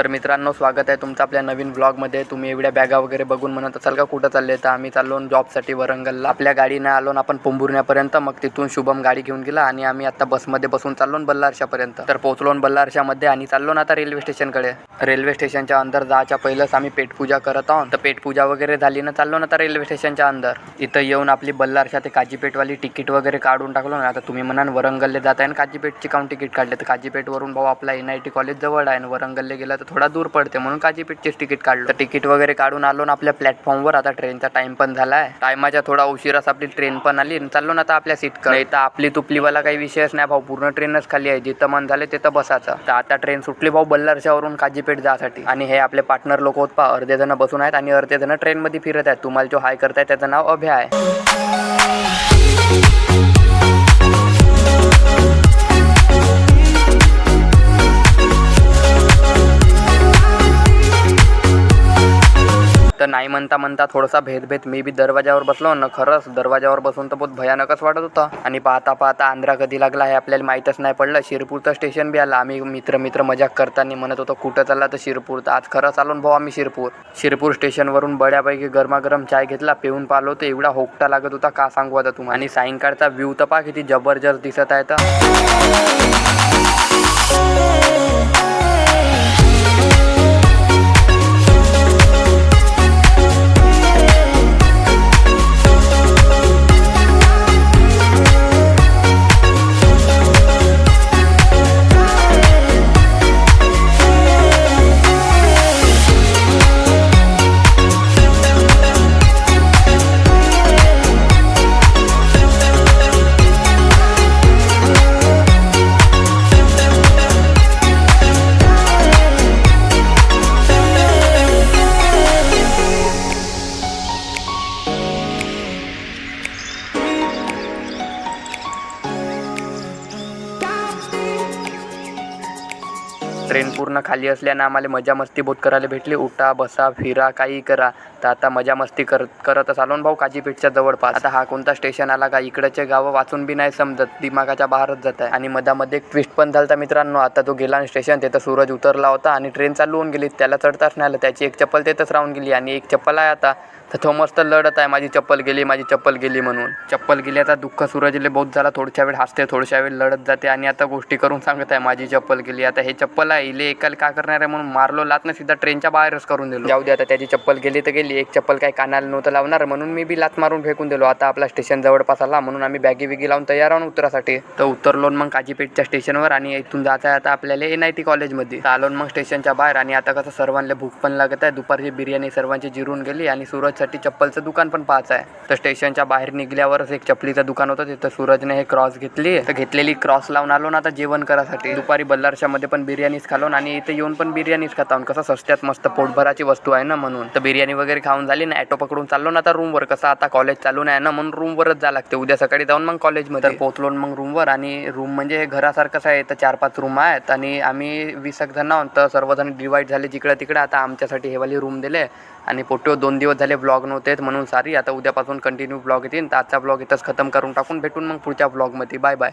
तर मित्रांनो स्वागत आहे तुमचं आपल्या नवीन ब्लॉगमध्ये तुम्ही एवढ्या बॅगा वगैरे बघून म्हणत असाल का कुठं चालले तर आम्ही चाललो जॉबसाठी वरंगलला. आपल्या गाडीने आलो आपण पोंभुरण्यापर्यंत मग तिथून शुभम गाडी घेऊन गेला आणि आम्ही आता बसमध्ये बसून चाललो बल्लारशापर्यंत. तर पोहोचलो बल्लारशामध्ये आणि चाललो ना आता रेल्वे स्टेशनकडे. रेल्वे स्टेशनच्या अंदर जायच्या पहिलंच आम्ही पेटपूजा करत आहोत. तर पेटपूजा वगैरे झाली ना चाललो ना आता रेल्वे स्टेशनच्या अंदर. इथं येऊन आपली बल्लारशा ते काजीपेठवाली तिकीट वगैरे काढून टाकलो ना. आता तुम्ही म्हणाल वरंगलले जात आहे काजीपेठची काऊन तिकीट काढले. तर काजीपेठवरून भाऊ आपला एन आय टी कॉलेज जवळ आहे आणि वरंगलले गेला तर थोडा दूर पडते म्हणून काजीपेठचेच तिकीट काढलं. तर तिकीट वगैरे काढून आलो ना आपल्या प्लॅटफॉर्मवर आता ट्रेनचा टाइम पण झाला आहे टायमाच्या थोडा उशिराच आपली ट्रेन पण आली आणि चाललो ना आता आपल्या सीट नाही तर आपली तुपलीवाला काही विषयच नाही भाऊ. पूर्ण ट्रेनच खाली आहे. जिथं मन झाले तिथं बसायचं. तर आता ट्रेन सुटली भाऊ बल्लारशावरून काजीपेठ जासाठी. आणि हे आपले पार्टनर लोक होत पहा अर्धे जण बसून आहेत आणि अर्धे जण ट्रेनमध्ये फिरत आहेत. तुम्हाला जो हाय करताय त्याचं नाव अभ्या आहे. तर नाही म्हणता म्हणता थोडासा भेदभेद मी बी दरवाजावर बसलो न खरंच दरवाजावर बसून तर बहुत भयानकच वाटत होतं. आणि पाहता पाहता आंध्रा कधी लागला हे आपल्याला माहीतच नाही पडलं. शिरपूरचं स्टेशन बी आलं. आम्ही मित्र मित्र मजाक करताना म्हणत होतो कुठं चालला तर शिरपूर? तर आज खरंच आलो भाऊ आम्ही शिरपूर. शिरपूर स्टेशनवरून बड्यापैकी गरमागरम चाय घेतला पिऊन पाहिलो तर एवढा होकटा लागत होता का सांगू आता तुम्हाला? आणि सायंकाळचा व्ह्यू तर पहा किती जबरदस्त दिसत आहे तर. ट्रेन पूर्ण खाली असल्यानं आम्हाला मजा मस्ती बहुत करायला भेटली. उठा बसा फिरा काही करा. तर आता मजा मस्ती करत करतच आलो ना भाऊ काजीपेठच्या जवळपास. आता हा कोणता स्टेशन आला का इकडचे गावं वाचून बी नाही समजत. दिमागाच्या बाहेरच जात आहे. आणि मधामध्ये एक ट्विस्ट पण झालता मित्रांनो. आता तो गेला स्टेशन तिथं सूरज उतरला होता आणि ट्रेन चालू होऊन गेली. त्याला चढताच नाही आलं. त्याची एक चप्पल तिथंच राहून गेली. आणि एक चप्पल आहे आता. तर तो मस्त लढत आहे. माझी चप्पल गेली माझी चप्पल गेली म्हणून. चप्पल गेली आता दुःख सूरजले बहुत झाला. थोडशा वेळ हसते थोडशा वेळ लढत जाते. आणि आता गोष्टी करून सांगत आहे. माझी चप्पल गेली. आता हे चप्पल आहे. इले एकाला का करणार आहे म्हणून मारलो लात ना सीधा ट्रेनच्या बाहेरच करून दिलो. जाऊ दे आता त्याची चप्पल गेली तर गेली. एक चप्पल काही कानाला नव्हतं लावणार म्हणून मी बी लात मारून फेकून दिलो. आता आपला स्टेशन जवळपास आला म्हणून आम्ही बॅगी बिगी लावून तयार आहोत उतरासाठी. तर उतरलो मग काजीपेठच्या स्टेशनवर आणि इथून जात आहे आता आपल्याला एन आय टी कॉलेजमध्ये आलो मग स्टेशनच्या बाहेर आणि आता कसं सर्वांना भूक पण लागत आहे. दुपारची बिर्याणी सर्वांची जिरून गेली आणि सूरजसाठी चप्पलचं दुकान पण पाहायचं आहे. तर स्टेशनच्या बाहेर निघल्यावरच एक चपलीचं दुकान होतं. तिथं सूरजने हे क्रॉस घेतली. तर घेतलेली क्रॉस लावून आलो ना आता जेवण करासाठी दुपारी बल्लारशामध्ये पण बिर्याणीच खालून आणि इथे येऊन पण बिर्याणीच खाता कसं सस्त्यात मस्त पोटभराची वस्तू आहे ना म्हणून. तर बिर्याणी वगैरे खाऊन झाली ना ॲटो पकडून चाललो ना आता रूमवर कसं आता कॉलेज चालू नाही ना म्हणून रूमवरच जा लागते. उद्या सकाळी जाऊन मग कॉलेजमध्ये तर पोहोचलो मग रूमवर आणि रूम म्हणजे हे घरासारखंच आहे तर चार पाच रूम आहेत आणि आम्ही वीस एक जण आहोत. तर सर्वजण डिवाईड झाले जिकडं तिकडं. आता आमच्यासाठी हेवाली रूम दिले आणि पोट्यो दोन दिवस झाले ब्लॉग नव्हते म्हणून सारी आता उद्यापासून कंटिन्यू ब्लॉग येतील. तर आजचा ब्लॉग इथंच खतम करून टाकून भेटून मग पुढच्या ब्लॉगमध्ये बाय बाय